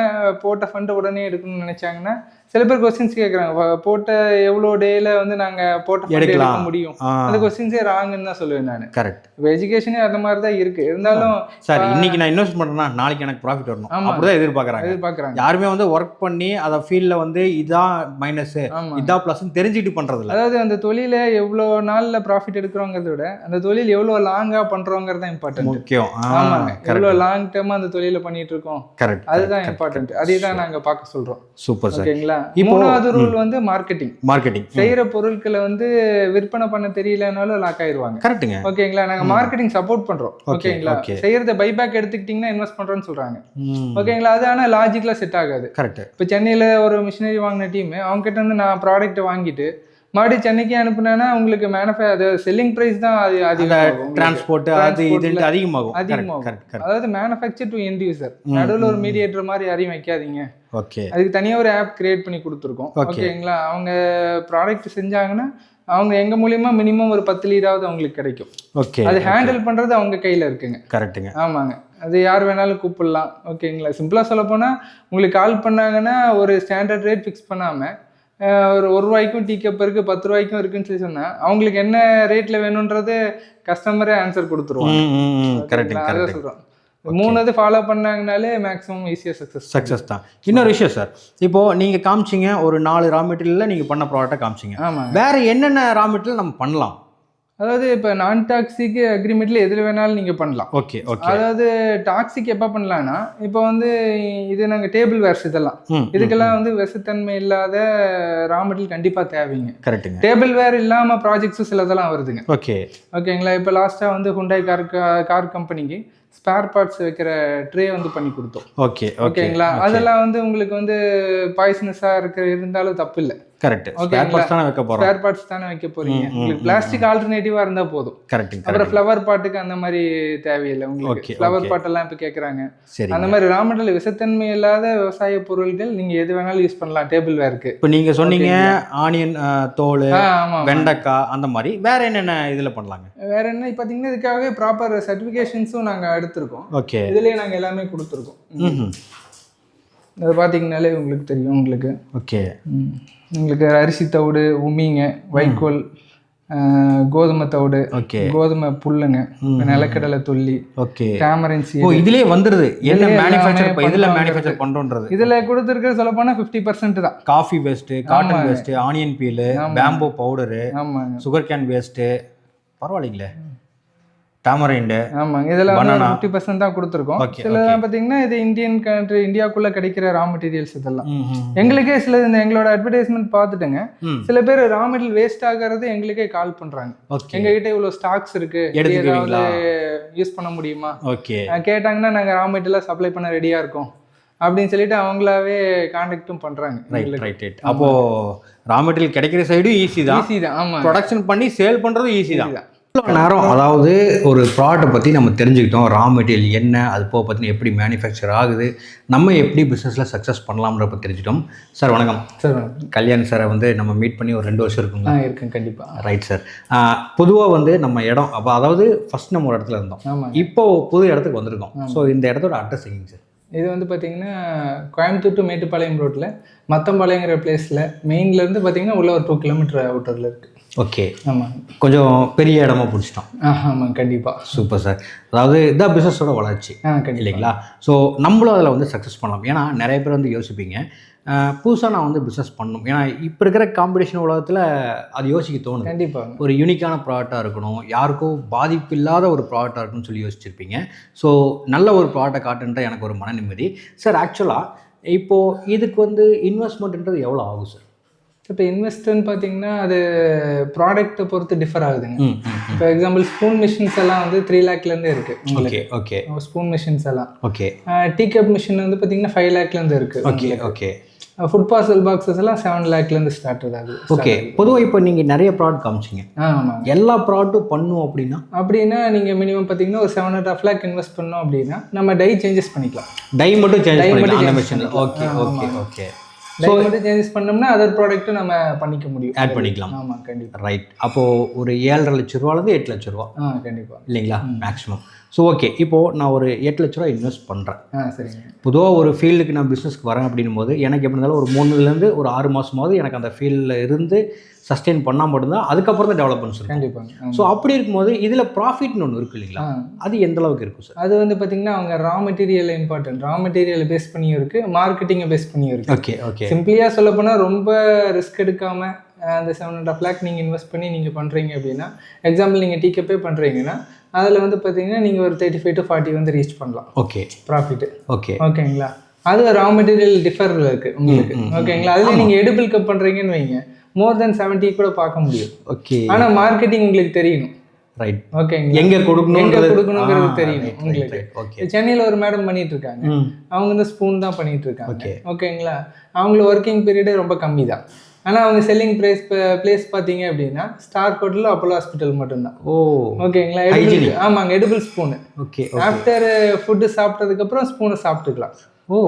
போட்ட ஃபண்ட் உடனே எடுக்கணும்னு நினைச்சாங்கன்னா சில பேர் கொஸ்டின்ஸ் கேட்குறாங்க போட்ட எவ்வளோ டேல வந்து நாங்க போட்ட எடுக்க எடுக்கலாம். முடியும்? அந்த கொஸ்டின்ஸே ராங்குன்னு தான் சொல்லுவேன் நான். கரெக்ட் இப்போ எஜுகேஷனே அந்த மாதிரி தான் இருக்கு. இருந்தாலும் சார் இன்னைக்கு நான் இன்வெஸ்ட் பண்றேன்னா நாளைக்கு எனக்கு ப்ராஃபிட் வரணும். அப்படிதான் எதிர்பார்க்கறாங்க. எதிர்பார்க்குறாங்க. யாருமே வந்து ஒர்க் பண்ணி அதை ஃபீல்ட்ல வந்து இதான் மைனஸ் இதான் ப்ளஸ் தெரிஞ்சுட்டு இல்ல. அதாவது அந்த தொழில எவ்வளோ நாள்ல ப்ராஃபிட் எடுக்கிறோங்கிறத விட அந்த தொழில் எவ்வளோ லாங்கா பண்றோங்கிறது தான் இம்பார்ட்டன்ட் முக்கியம். ஆமாங்க எவ்வளோ லாங் டேர்மா அந்த தொழில பண்ணிட்டு இருக்கோம்? கரெக்ட் அதுதான் இம்பார்ட்டன்ட் அதே தான் நாங்க பார்க்க சொல்றோம். சூப்பர் சார் ஓகேங்களா? மூணாவது ரூல் வந்து மார்க்கெட்டிங் மார்க்கெட்டிங் செய்யற பொருட்களை வந்து விற்பனை பண்ண தெரியலனாலும் லாக் ஆயிருவாங்க கரெக்டுங்க ஓகேங்களா? நாங்க மார்க்கெட்டிங் சப்போர்ட் பண்றோம். ஓகேங்களா. செய்யறத பைபேக் எடுத்துக்கிட்டீங்கன்னா இன்வெஸ்ட் பண்றோம்னு சொல்றாங்க. ஓகேங்களா? அது ஆனா லாஜிக்ல செட் ஆகாது. கரெக்ட் இப்போ சென்னையில ஒரு மிஷினரி வாங்கின டீம் அவங்க கிட்ட இருந்து நான் ப்ராடக்ட் வாங்கிட்டு மறுபடியும் சென்னைக்கு அனுப்புனேன்னா உங்களுக்கு மேனுஃபே அது செல்லிங் பிரைஸ் தான் அது அதிகம் டிரான்ஸ்போர்ட் அது இதுன்ட்டு அதிகமாகும். அதிகமாகும். அதாவது மேனுஃபேக்சர் டு எண்ட் யூசர் நடுவில் ஒரு மீடியேட்டர் மாதிரி யாரையும் வைக்காதீங்க. ஓகே. அதுக்கு தனியாக ஒரு ஆப் கிரியேட் பண்ணி கொடுத்துருக்கோம். ஓகேங்களா? அவங்க ப்ராடக்ட் செஞ்சாங்கன்னா அவங்க எங்க மூலியமா மினிமம் ஒரு பத்து லீடாவது அவங்களுக்கு கிடைக்கும். ஓகே அது ஹேண்டில் பண்றது அவங்க கையில இருக்குங்க. கரெக்ட்டுங்க ஆமாங்க. அது யார் வேணாலும் கூப்பிடலாம். ஓகேங்களா? சிம்பிளா சொல்ல போனா உங்களுக்கு கால் பண்ணாங்கன்னா ஒரு ஸ்டாண்டர்ட் ரேட் ஃபிக்ஸ் பண்ணாம ஒரு ஒரு ரூபாய்க்கும் டீ கப் இருக்கு பத்து ரூபாய்க்கும் இருக்குன்னு சொல்லி சொன்னா அவங்களுக்கு என்ன ரேட்ல வேணும்ன்றது கஸ்டமரே ஆன்சர் கொடுத்துருவாங்க. சொல்றோம் மூணு இது ஃபாலோ பண்ணாங்கனாலே மேக்ஸிமம் ஈஸியா சக்சஸ் சக்ஸஸ் தான். இன்னொரு விஷயம் சார் இப்போ நீங்க காமிச்சீங்க ஒரு நாலு ரா மெட்டீரியல்ல நீங்க பண்ண ப்ராடக்ட்டை காமிச்சீங்க. ஆமாங்க. வேற என்னென்ன ரா மெட்டீரியல் நம்ம பண்ணலாம்? அதாவது இப்போ நான் டாக்ஸிக் அக்ரிமெண்ட்ல எதுல வேணாலும் நீங்க பண்ணலாம். Okay okay. அதாவது டாக்ஸிக் எப்போ பண்ணலாம்னா இப்போ வந்து இது நாங்கள் டேபிள் வேர்ஸ் இதெல்லாம். இதுக்கெல்லாம் வந்து விசத்தன்மை இல்லாத ரா மெட்டீரியல் கண்டிப்பாக தேவைங்க. கரெக்ட்டுங்க. டேபிள் வேர் இல்லாமல் ப்ராஜெக்ட்ஸும் சிலதெல்லாம் வருதுங்க. ஓகே. ஓகேங்களா? இப்போ லாஸ்ட்டாக வந்து ஹுண்டாய் கார் கார் கம்பெனிக்கு ஸ்பேர் பார்ட்ஸ் வைக்கிற ட்ரே வந்து பண்ணி கொடுத்தோம். Okay okay. ஓகேங்களா? அதெல்லாம் வந்து உங்களுக்கு வந்து பாய்சனஸாக இருக்கிற இருந்தாலும் தப்பு இல்லை கரெக்ட்? ஸ்பேர் பார்ட்ஸ் தானே வைக்க போறோம். ஸ்பேர் பார்ட்ஸ் தானே வைக்க போறீங்க. உங்களுக்கு பிளாஸ்டிக் ஆல்டர்னேட்டிவாக இருந்தால் போதும். கரெக்ட்டுங்க அப்புறம் கரெக்ட் ஃப்ளவர் பாட்டுக்கு அந்த மாதிரி தேவையில்லை உங்களுக்கு. Flower okay. பாட்டெல்லாம் இப்போ கேட்குறாங்க சரி அந்த மாதிரி ரா மெட்டீரியல் விஷத்தன்மை இல்லாத விவசாய பொருட்கள் நீங்க எது வேணாலும் யூஸ் பண்ணலாம். டேபிள் வேர்க்கு இப்போ நீங்க சொன்னீங்க ஆனியன் தோல் வெண்டைக்காய் அந்த மாதிரி. வேற என்னென்ன இதுல பண்ணலாங்க? வேற என்ன? பாத்தீங்கன்னா இதுக்காகவே ப்ராப்பர் சர்டிஃபிகேஷன்ஸும் நாங்க எடுத்திருக்கோம். ஓகே இதுலயே நாங்க எல்லாமே கொடுத்துருக்கோம். அது பாத்தீங்கன்னாலே உங்களுக்கு தெரியும் உங்களுக்கு. ஓகே ம். உங்களுக்கு அரிசி தவிடு உமிங்க வைக்கோல் கோதுமை தவிடு ஓகே. கோதுமை புல்லுங்க நிலக்கடலை தொல்லி ஓகே. டேமரன்சி ஓ இதுலயே வந்துருது. என்ன மேனுஃபேக்சர் இதுல. மேனுஃபேக்சர் பண்றோன்றது. இதுல கொடுத்துருக்க சொல்ல போனா ஃபிஃப்டி பர்சன்ட் தான் coffee waste cotton. Waste onion peel ஆமா. பேம்போ பவுடரு ஆமாங்க. சுகர் கேன் வேஸ்ட் பரவாயில்லைங்களே. டாமரைண்டு ஆமாங்க இதுல வந்து. ஃபிஃப்டி பர்சன்ட் தான் கொடுத்துருக்கோம். Okay, சில பாத்தீங்கன்னா இது இந்தியன் கண்ட்ரி இந்தியாக்குள்ள கிடைக்கிற ரா மெட்டீரியல்ஸ் இதெல்லாம். எங்களுக்கே சில இந்த எங்களோட அட்வர்டைஸ்மெண்ட் பார்த்துட்டுங்க. சில பேர் ரா மெட்டீரியல் வேஸ்ட் ஆகிறது எங்களுக்கே கால் பண்றாங்க. ஓகே எங்க கிட்ட இவ்வளவு ஸ்டாக்ஸ் இருக்கு? ஏதாவது யூஸ் பண்ண முடியுமா? ஓகே கேட்டாங்கன்னா நாங்க ரா மெட்டீரியல் சப்ளை பண்ண ரெடியா இருக்கோம். அப்படின்னு சொல்லிட்டு அவங்களாவே கான்டாக்டும் பண்றாங்க ரைட் ரைட் ரைட் அப்போ ரா மெட்டீரியல் கிடைக்கிற சைடும் ஈஸி தான். ஈஸி தான் ஆமா. ப்ரொடக்ஷன் பண்ணி சேல் பண்றதும் ஈஸி தான். இவ்வளோ நேரம் அதாவது ஒரு ப்ராடக்ட்டை பற்றி நம்ம தெரிஞ்சுக்கிட்டோம். ரா மெட்டீரியல் என்ன அது போக பற்றி எப்படி மேனுஃபேக்சர் ஆகுது நம்ம எப்படி பிஸ்னஸில் சக்ஸஸ் பண்ணலாம்ன்ற பற்றி தெரிஞ்சுட்டோம் சார் வணக்கம். சார் கல்யாண் சாரை வந்து நம்ம மீட் பண்ணி ஒரு ரெண்டு வருஷம் இருக்குங்களா? இருக்கேன் கண்டிப்பா. ரைட் சார் பொதுவாக வந்து நம்ம இடம் அப்போ அதாவது ஃபர்ஸ்ட் நம்ம ஒரு இடத்துல இருந்தோம். இப்போ புது இடத்துக்கு வந்திருக்கோம். ஸோ இந்த இடத்தோட அட்ரஸ் எங்கேங்க சார் இது வந்து பார்த்தீங்கன்னா கோயம்புத்தூர் டு மேட்டுப்பாளையம் ரோட்டில் மத்தம்பாளையங்கிற பிளேஸில் மெயின்லேருந்து பார்த்தீங்கன்னா உள்ள ஒரு டூ கிலோமீட்டர் அவுட்டரில் இருக்குது ஓகே. ஆமாம் கொஞ்சம் பெரிய இடமா பிடிச்சிட்டோம். ஆ ஆமாம் கண்டிப்பாக சூப்பர் சார். அதாவது இதான் பிஸ்னஸோட வளர்ச்சி இல்லைங்களா? ஸோ நம்மளும் அதில் வந்து சக்ஸஸ் பண்ணலாம். ஏன்னா நிறைய பேர் வந்து யோசிப்பீங்க புதுசாக நான் வந்து பிஸ்னஸ் பண்ணணும் ஏன்னா இப்போ இருக்கிற காம்படிஷன் உலகத்தில் அது யோசிக்க தோணுது. கண்டிப்பாக ஒரு யூனிக்கான ப்ராடக்டாக இருக்கணும் யாருக்கும் பாதிப்பு இல்லாத ஒரு ப்ராடக்டாக இருக்கணும்னு சொல்லி யோசிச்சிருப்பீங்க. ஸோ நல்ல ஒரு ப்ராடக்டை காட்டுன்ற எனக்கு ஒரு மன நிம்மதி. சார் ஆக்சுவலாக இப்போது இதுக்கு வந்து இன்வெஸ்ட்மெண்ட்ன்றது எவ்வளோ ஆகும் சார் இப்போ இன்வெஸ்ட்னு பார்த்தீங்கன்னா அது ப்ராடக்ட்டை பொறுத்து டிஃபர் ஆகுதுங்க. இப்போ எக்ஸாம்பிள் ஸ்பூன் மிஷின்ஸ் எல்லாம் வந்து த்ரீ லேக்லேருந்து இருக்குது ஓகே ஓகே ஸ்பூன் மிஷின்ஸ் எல்லாம். ஓகே டீ கப் மிஷின் வந்து பார்த்தீங்கன்னா ஃபைவ் லேக்லேருந்து இருக்குது okay okay food parcel boxes எல்லாம் செவன் லேக்லேருந்து ஸ்டார்ட் ஆகுது ஓகே பொதுவாக இப்போ நீங்கள் நிறைய ப்ராடக்ட் காமிச்சிங்க. ஆ ஆமாங்க. எல்லா ப்ராடக்ட்டும் பண்ணும் அப்படின்னா? அப்படின்னா நீங்கள் மினிமம் பார்த்தீங்கன்னா ஒரு seven and half lakh invest பண்ணோம் அப்படின்னா நம்ம டை சேஞ்சஸ் பண்ணிக்கலாம். டை மட்டும் சேஞ்ச் பண்ணிக்கலாம் ஓகே. ஓகே. ஓகே டை மட்டும் சேஞ்சஸ் பண்ணோம்னா அதர் ப்ராடக்ட்டும் நம்ம பண்ணிக்க முடியும். ஆட் பண்ணிக்கலாம். ஆமாம் கண்டிப்பாக ரைட் அப்போது ஒரு ஏழரை லட்ச ரூபாலேருந்து எட்டு லட்ச ரூபா. ஆ கண்டிப்பாக இல்லைங்களா? மேக்ஸிமம் ஸோ ஓகே இப்போது நான் ஒரு எட்டு லட்ச ரூபா இன்வெஸ்ட் பண்ணுறேன் சரிங்க. பொதுவாக ஒரு ஃபீல்டுக்கு நான் பிஸ்னஸ்க்கு வரேன் அப்படின்னும் போது எனக்கு எப்படி இருந்தாலும் ஒரு மூணுலேருந்து ஒரு ஆறு மாதமாவது எனக்கு அந்த ஃபீல்டில் இருந்து சஸ்டெயின் பண்ணால் மட்டும்தான் அதுக்கப்புறம் தான் டெவலப்மெண்ட்ஸ் இருக்கும் கண்டிப்பாங்க ஆமா. ஸோ அப்படி இருக்கும்போது இதில் ப்ராஃபிட்னு ஒன்று இருக்கு இல்லைங்களா? அது எந்த அளவுக்கு இருக்கும் சார் அது வந்து பார்த்தீங்கன்னா அவங்க raw material important raw material base பண்ணியும் இருக்கு மார்க்கெட்டிங்கை பேஸ் பண்ணியும் இருக்கு. ஓகே ஓகே சிம்பிளியாக சொல்ல போனால் ரொம்ப ரிஸ்க் எடுக்காம அஹ், அந்த செவன் அண்ட் ஆஃப் லேக் நீங்கள் இன்வெஸ்ட் பண்ணி நீங்கள் பண்ணுறீங்க அப்படின்னா எக்ஸாம்பிள் நீங்கள் டிக்கப்பே பண்ணுறீங்கன்னா அதில் வந்து பார்த்தீங்கன்னா நீங்கள் ஒரு தேர்ட்டி ஃபைவ் டு ஃபார்ட்டி வந்து ரீச் பண்ணலாம். ஓகே ப்ராஃபிட்டு ஓகே ஓகேங்களா அது ரா மெட்டீரியல் டிஃபரில் இருக்கு உங்களுக்கு. ஓகேங்களா அதில் நீங்கள் எடுபிள் கப் பண்ணுறீங்கன்னு வைங்க. மோர் தென் செவன்ட்டி கூட பார்க்க முடியும். ஓகே ஆனால் மார்க்கெட்டிங் உங்களுக்கு தெரியணும். ரைட் ஓகேங்களா எங்கே கொடுக்கணும் எங்க கொடுக்கணுங்கிறது தெரியும் உங்களுக்கு. ஓகே சென்னையில் ஒரு மேடம் பண்ணிட்டு இருக்காங்க அவங்க வந்து ஸ்பூன் தான் பண்ணிட்டு இருக்காங்க. ஓகேங்களா அவங்கள ஒர்க்கிங் பீரியடே ரொம்ப கம்மி தான் ஆனால் அவங்க செல்லிங் ப்ரைஸ் பிளேஸ் பார்த்தீங்க அப்படின்னா ஸ்டார் ஹோட்டலில் அப்போலோ ஹாஸ்பிட்டல் மட்டும்தான். ஓ. ஓகேங்களா ஆமாங்க edible spoon okay after food சாப்பிட்டதுக்கப்புறம் ஸ்பூனை சாப்பிட்டுக்கலாம்.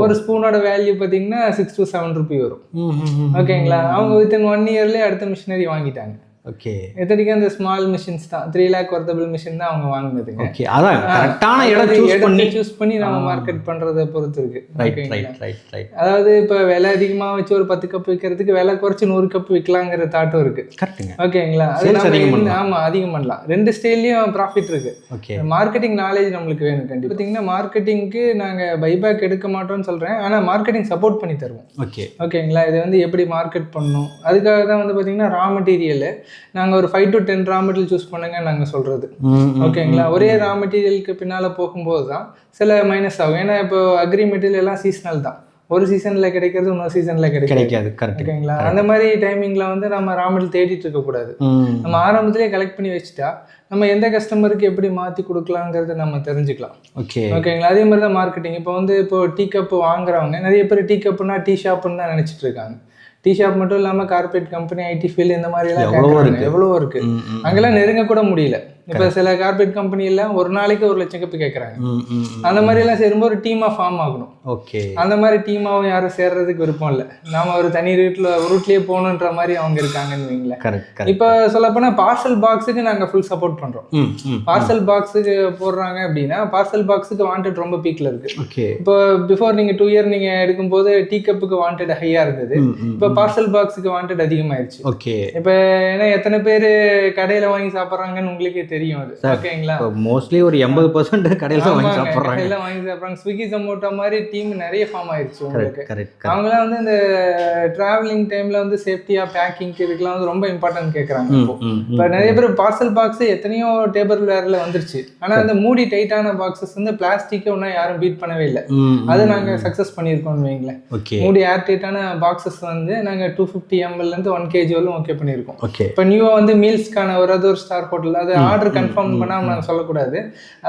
ஒரு ஸ்பூனோட வேல்யூ பார்த்தீங்கன்னா சிக்ஸ் to செவன் ருபி வரும். ஓகேங்களா அவங்க வித்தின் ஒன் இயர்லேயே அடுத்த மிஷினரி வாங்கிட்டாங்க. ஓகே எத்தனைக்கும் அந்த ஸ்மால் மிஷின்ஸ் தான்? த்ரீ லேக் ஒர்த்தபிள் மிஷின் தான் அவங்க வாங்கினதுங்க. ஓகே அதான் கரெக்டான இடம் சூஸ் பண்ணி சூஸ் பண்ணி நம்ம மார்க்கெட் பண்றத பொறுத்து இருக்கு. ரைட்? ரைட் ரைட் ரைட் அதாவது இப்போ விலை அதிகமாக வச்சு ஒரு பத்து கப் விற்கிறதுக்கு விலை குறைச்சு நூறு கப் விற்கலாங்கிற தாட்டும் இருக்கு. கரெக்ட்டுங்க ஓகேங்களா? நம்ம அதிகம் இந்த- ஆமா அதிகம் பண்ணலாம். ரெண்டு ஸ்டைல்லையும் ப்ராஃபிட் இருக்கு. ஓகே மார்க்கெட்டிங் நாலேஜ் நம்மளுக்கு வேணும் கண்டிப்பாக பார்த்தீங்கன்னா மார்க்கெட்டிங்க்கு நாங்கள் பைபேக் எடுக்க மாட்டோம்னு சொல்கிறேன் ஆனால் மார்க்கெட்டிங் சப்போர்ட் பண்ணி தருவோம். ஓகே ஓகேங்களா? இது வந்து எப்படி மார்க்கெட் பண்ணணும்? அதுக்காக தான் வந்து பார்த்தீங்கன்னா ரா மெட்டீரியல் நாங்கள் ஒரு five to ten raw material choose பண்ணுங்க நாங்கள் சொல்கிறது ஓகேங்களா ஒரே ரா மெட்டீரியலுக்கு பின்னால் போகும்போது தான் சில மைனஸ் ஆகும். ஏன்னா இப்போ அக்ரி மெட்டீரியல் எல்லாம் சீசனல் தான். ஒரு சீசனில் கிடைக்கிறது இன்னொரு சீசனில் கிடைக்காது. கிடைக்காது. கரெக்ட் ஓகேங்களா அந்த மாதிரி டைமிங்கில் வந்து நம்ம ரா மெட்டீரியல் தேடிட்டு இருக்கக்கூடாது நம்ம ஆரம்பத்திலே கலெக்ட் பண்ணி வச்சுட்டா நம்ம எந்த கஸ்டமருக்கு எப்படி மாற்றி கொடுக்கலாங்கிறத நம்ம தெரிஞ்சுக்கலாம். ஓகே ஓகேங்களா அதே மாதிரி தான் மார்க்கெட்டிங் இப்போ வந்து இப்போ டீ கப் வாங்குறவங்க நிறைய பேர் டீ கப்னா டீ ஷாப்னு தான் நினைச்சிட்டு இருக்காங்க. டீ ஷாப் மட்டும் இல்லாமல் கார்பரேட் கம்பெனி ஐடி ஃபீல்டு இந்த மாதிரி எல்லாம் எவ்வளவோ கேட்குறாங்க இருக்கு. எவ்வளவோ இருக்கு. ம் ம். அங்கெல்லாம் நெருங்க கூட முடியல. இப்போ சில கார்பரேட் கம்பெனி எல்லாம் ஒரு நாளைக்கு ஒரு லட்சம் கப்பு கேட்குறாங்க. அந்த மாதிரி எல்லாம் சேரும்போது ஒரு டீமாக ஃபார்ம் ஆகணும். ஓகே. அந்த மாதிரி டீமாவும் யாரும் சேர்றதுக்கு விருப்பம் இல்லை. நாம ஒரு தனி ரூட்ல ரூட்லயே போகணுன்ற மாதிரி அவங்க இருக்காங்கன்னு வைங்களேன். இப்போ சொல்லப்போனால் பார்சல் பாக்ஸுக்கு நாங்கள் ஃபுல் சப்போர்ட் பண்ணுறோம் ம் ம் பார்சல் பாக்ஸுக்கு போடுறாங்க அப்படின்னா பார்சல் பாக்ஸுக்கு வாண்டட் ரொம்ப பீக்ல இருக்கு. ஓகே. இப்போ பிஃபோர் நீங்க டூ இயர் நீங்க எடுக்கும்போது டீ கப்புக்கு வாண்டட் ஹையா இருந்தது. இப்போ பார்சல் பாக்ஸுக்கு வாண்டட் அதிகமாயிருச்சு. ஓகே. இப்போ ஏன்னா எத்தனை பேர் கடையில வாங்கி சாப்பிட்றாங்கன்னு உங்களுக்கே தெரியும் அது. Sir, ஓகேங்களா? மோஸ்ட்லி ஒரு எண்பது பர்சன்ட் கடையில் வாங்கி சாப்பிட்றாங்க. கடையில வாங்கி சாப்பிட்றாங்க. ஸ்விக்கி ஜொமோட்டோ மாதிரி டீம் நிறைய ஃபார்ம் ஆயிருச்சு உங்களுக்கு. அவங்களாம் வந்து இந்த டிராவலிங் டைம்ல வந்து சேஃப்டியா பேக்கிங்க்கு இதுக்கெல்லாம் வந்து ரொம்ப இம்பார்ட்டன்ட் கேட்குறாங்க இப்போ. நிறைய பேர் பார்சல் பாக்ஸ் எத்தனையோ டேபிள் வேர்ல வந்துருச்சு. ஆனா அந்த மூடி டைட்டான பாக்ஸஸ் வந்து பிளாஸ்டிக்கை ஒன்றும் யாரும் பீட் பண்ணவே இல்லை. அது நாங்க சக்ஸஸ் பண்ணியிருக்கோம்னு வைங்களேன். ஓகே. மூடி ஏர் டைட்டான பாக்ஸஸ் வந்து நாங்க டூ ஃபிஃப்டி எம்எல்லேருந்து ஒன் கேஜி வரலும் ஓகே பண்ணியிருக்கோம். ஓகே இப்போ நியூவாக வந்து மீல்ஸ்க்கான ஒரு அது ஒரு ஸ்டார் ஹோட்டல் அது ஆர்டர் கன்ஃபார்ம் பண்ணாமல் நாங்கள் சொல்லக்கூடாது.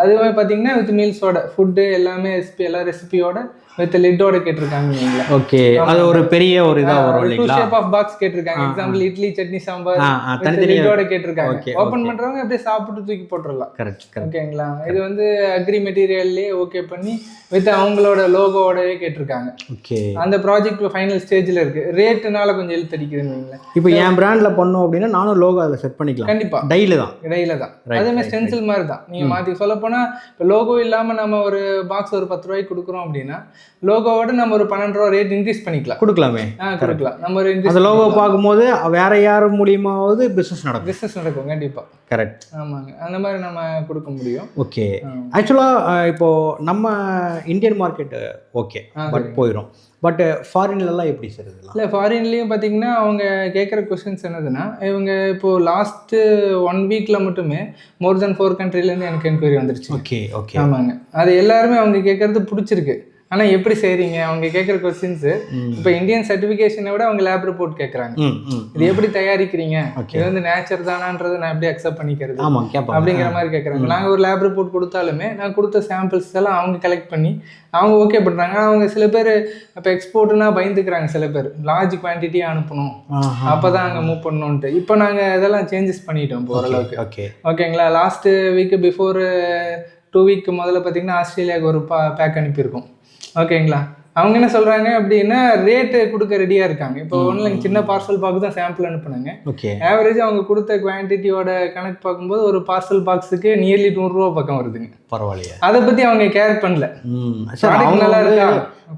அதுவே பார்த்தீங்கன்னா வித் மீல்ஸோட ஃபுட்டு எல்லாமே ரெசிபி எல்லா ரெசிபியோட வித் லிட்டோட கேட்டிருக்காங்க ஓகே. அது ஒரு பெரிய ஒரு இதா வரும் இல்லைங்களா? ஷேப் ஆஃப் பாக்ஸ் கேட்டிருக்காங்க. எக்ஸாம்பிள் இட்லி சட்னி சாம்பார் தனித்தனியா லிட்டோட கேட்டிருக்காங்க. ஓப்பன் பண்றவங்க அப்படியே சாப்பிட்டு தூக்கி போட்டுடலாம் கரெக்ட் ஓகேங்களா? இது வந்து அக்ரி மெட்டீரியல்லே ஓகே பண்ணி வித் அவங்களோட லோகோவோடவே கேட்டிருக்காங்க. ஓகே. அந்த ப்ராஜெக்ட் ஃபைனல் ஸ்டேஜ்ல இருக்கு. ரேட்டுனால கொஞ்சம் இழுத்தடிக்குதுன்னு வைங்களேன். இப்போ என் பிராண்ட்ல பண்ணோம் அப்படின்னா நானும் லோகோ அதில் செட் பண்ணிக்கலாம். கண்டிப்பா. டைல தான். இடையில தான். அதே மாதிரி ஸ்டென்சில் மாதிரி தான். நீங்க மாத்தி சொல்ல போனா இப்போ லோகோ இல்லாம நம்ம ஒரு பாக்ஸ் ஒரு பத்து ரூபாய்க்கு கொடுக்குறோம் அப்படின்னா லோகோவோட நம்ம ஒரு பன்னெண்டு ரூபா ரேட் இன்க்ரீஸ் பண்ணிக்கலாம். கொடுக்கலாமே. ஆ கொடுக்கலாம். நம்ம ஒரு அந்த லோகோ பார்க்கும்போது வேற யார் மூலியமாவது பிசினஸ் நடக்கும். பிஸ்னஸ் நடக்கும் கண்டிப்பா. கரெக்ட் ஆமாங்க. அந்த மாதிரி நம்ம கொடுக்க முடியும். ஓகே ஆ. ஆக்சுவலாக இப்போ நம்ம இந்தியன் மார்க்கெட் ஓகே பட் போயிடும் பட் ஃபாரின்லலாம் எப்படி சார் இதெல்லாம்? இல்லை ஃபாரின்லேயும் பார்த்தீங்கன்னா அவங்க கேட்குற கொஸ்டின்ஸ் என்னதுன்னா இவங்க இப்போ லாஸ்ட்டு ஒன் வீக்கில் மட்டுமே மோர் தென் ஃபோர் கண்ட்ரிலேருந்து எனக்கு என்கொயரி வந்துருச்சு. ஓகே ஓகே ஆமாங்க. அது எல்லாருமே அவங்க கேட்கறது பிடிச்சிருக்கு. ஆனால் எப்படி செய்றீங்க? அவங்க கேட்குற கொஸ்டின்ஸ். இப்போ இந்தியன் சர்டிஃபிகேஷனை விட அவங்க லேப் ரிப்போர்ட் கேட்குறாங்க இது எப்படி தயாரிக்கிறீங்க. இது வந்து நேச்சர் தானான்றதை நான் எப்படி அக்செப்ட் பண்ணிக்கிறது? அப்படிங்கிற மாதிரி கேட்குறாங்க நாங்கள் ஒரு லேப் ரிப்போர்ட் கொடுத்தாலுமே நான் கொடுத்த சாம்பிள்ஸ் எல்லாம் அவங்க கலெக்ட் பண்ணி அவங்க ஓகே பண்ணுறாங்க அவங்க சில பேர் இப்போ எக்ஸ்போர்ட்னா பயந்துக்கிறாங்க சில பேர். லார்ஜ் குவான்டிட்டியாக அனுப்பணும். அப்போ தான் அங்கே மூவ் பண்ணணுன்ட்டு இப்போ நாங்கள் இதெல்லாம் சேஞ்சஸ் பண்ணிட்டோம் ஓரளவுக்கு. ஓகே ஓகேங்களா last week before two week முதல்ல பார்த்தீங்கன்னா ஆஸ்திரேலியாவுக்கு ஒரு பா பேக் அனுப்பியிருக்கோம். ஓகேங்களா? அவங்க என்ன சொல்கிறாங்க அப்படின்னா ரேட்டு கொடுக்க ரெடியாக இருக்காங்க. இப்போ ஒன்றும் சின்ன பார்சல் பாக்ஸ் தான் சாம்பிள் அனுப்புனாங்க. ஓகே. ஆவரேஜ் அவங்க கொடுத்த குவான்டிட்டியோட கணக்கு பார்க்கும்போது ஒரு பார்சல் பாக்ஸுக்கு நியர்லி நூறுரூவா பக்கம் வருதுங்க. பரவாயில்லையே. அதை பற்றி அவங்க கேர் பண்ணல. நல்லா இருக்கா?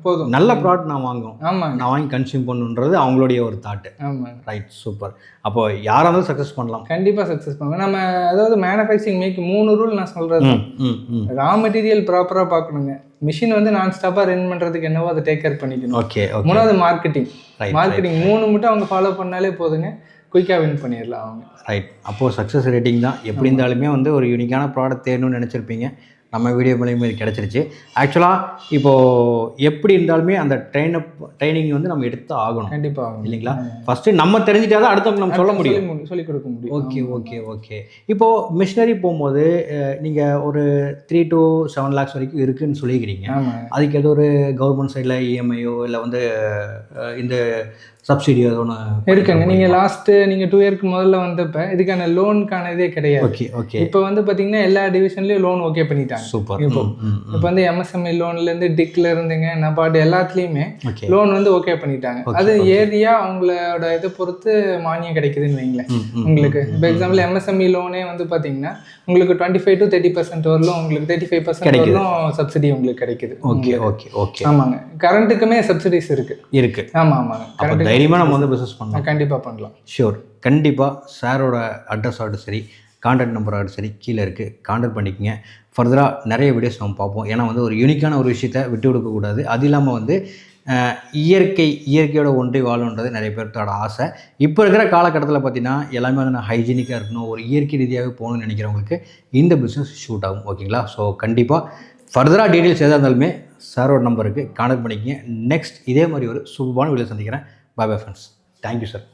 போதும். நல்ல ப்ராடக்ட் நான் வாங்குவோம் ஆமாங்க. நான் வாங்கி கன்சியூம் பண்ணுன்றது அவங்களுடைய ஒரு தாட்டு ஆமாங்க. ரைட் சூப்பர் அப்போ இருந்தாலும் சக்ஸஸ் பண்ணலாம். கண்டிப்பாக சக்ஸஸ் பண்ணுவோம் நம்ம அதாவது மேனுஃபேக்சரிங் மேக் மூணு ரூல் நான் சொல்கிறது ரா மெட்டீரியல் ப்ராப்பராக பார்க்கணுங்க. மிஷின் வந்து நான் ஸ்டாப்பாக ரன் பண்ணுறதுக்கு என்னவோ அதை டேக் கேர் பண்ணிக்கணும். ஓகே மூணாவது மார்க்கெட்டிங் ரைட் மார்க்கெட்டிங் மூணு மட்டும் அவங்க ஃபாலோ பண்ணாலே போதுங்க. குயிக்காக வின் பண்ணிடலாம் அவங்க. ரைட் அப்போது சக்ஸஸ் ரேட்டிங் தான். எப்படி இருந்தாலுமே வந்து ஒரு யூனிக்கான ப்ராடக்ட் தேடணும்னு நினச்சிருப்பீங்க. நம்ம வீடியோ மூலியமாக இது கிடச்சிருச்சு. ஆக்சுவலாக இப்போது எப்படி இருந்தாலுமே அந்த ட்ரெயின் அப் ட்ரைனிங் வந்து நம்ம எடுத்து ஆகணும். கண்டிப்பாக இல்லைங்களா? ஃபஸ்ட்டு நம்ம தெரிஞ்சிட்டா தான் அடுத்தவங்க நம்ம சொல்ல முடியும். சொல்லி சொல்லி கொடுக்க முடியும். ஓகே ஓகே ஓகே இப்போது மிஷினரி போகும்போது நீங்கள் ஒரு த்ரீ to செவன் லேக்ஸ் வரைக்கும் இருக்குன்னு சொல்லிக்கிறீங்க. ஆமாம் அதுக்கு ஏதோ ஒரு கவர்மெண்ட் சைடில் இஎம்ஐயோ இல்லை வந்து இந்த சப்சிடியோ ஏதோ ஒன்று இருக்குங்க. நீங்கள் லாஸ்ட்டு நீங்கள் டூ இயர்க்கு முதல்ல வந்தப்ப இதுக்கான லோனுக்கான இதே கிடையாது. ஓகே ஓகே இப்போ வந்து பார்த்தீங்கன்னா எல்லா டிவிஷன்லேயும் லோன் ஓகே பண்ணிட்டாங்க. சூப்பர் இப்போ இப்போ வந்து எம்எஸ்எம்இ லோன்லேருந்து டிக்ல இருந்துங்க நபார்டு எல்லாத்துலேயுமே லோன் வந்து ஓகே பண்ணிட்டாங்க. அது. ஏரியா அவங்களோட இதை பொறுத்து மானியம் கிடைக்குதுன்னு வைங்களேன். உங்களுக்கு. இப்போ எக்ஸாம்பிள் எம்எஸ்எம்இ லோனே வந்து பார்த்தீங்கன்னா உங்களுக்கு twenty five to thirty percent வரலும் உங்களுக்கு தேர்ட்டி ஃபைவ் பர்சன்ட். வரலும் சப்சிடி உங்களுக்கு கிடைக்குது. ஓகே ஓகே ஓகே ஆமாங்க. கரண்ட்டுக்குமே சப்சிடிஸ் இருக்கு. இருக்கு. ஆமா ஆமாங்க. கரண்ட் தைரியமாக நம்ம வந்து பிஸ்னஸ் பண்ணலாம் கண்டிப்பா பண்ணலாம். ஷூர் கண்டிப்பாக சாரோட அட்ரஸ் ஆகட்டும் சரி கான்டாக்ட் நம்பர் ஆகட்டும் சரி கீழே இருக்குது கான்டாக்ட் பண்ணிக்கங்க. ஃபர்தராக நிறைய வீடியோஸ் நம்ம பார்ப்போம். ஏன்னா வந்து ஒரு யூனிக்கான ஒரு விஷயத்தை விட்டு கொடுக்கக்கூடாது அது இல்லாமல் வந்து இயற்கை இயற்கையோட ஒன்றி வாழுன்றது நிறைய பேர்த்தோட ஆசை. இப்போ இருக்கிற காலகட்டத்தில் பார்த்தீங்கன்னா எல்லாமே வந்து நான் ஹைஜீனிக்காக இருக்கணும் ஒரு இயற்கை ரீதியாகவே போகணும்னு நினைக்கிறவங்களுக்கு இந்த பிஸ்னஸ் ஷூட் ஆகும். ஓகேங்களா ஸோ கண்டிப்பாக ஃபர்தராக டீட்டெயில்ஸ் எதாக இருந்தாலுமே சாரோட நம்பருக்கு கான்டாக்ட் பண்ணிக்கங்க. நெக்ஸ்ட் இதே மாதிரி ஒரு சூப்பரான வீடியோ சந்திக்கிறேன். Bye bye friends thank you sir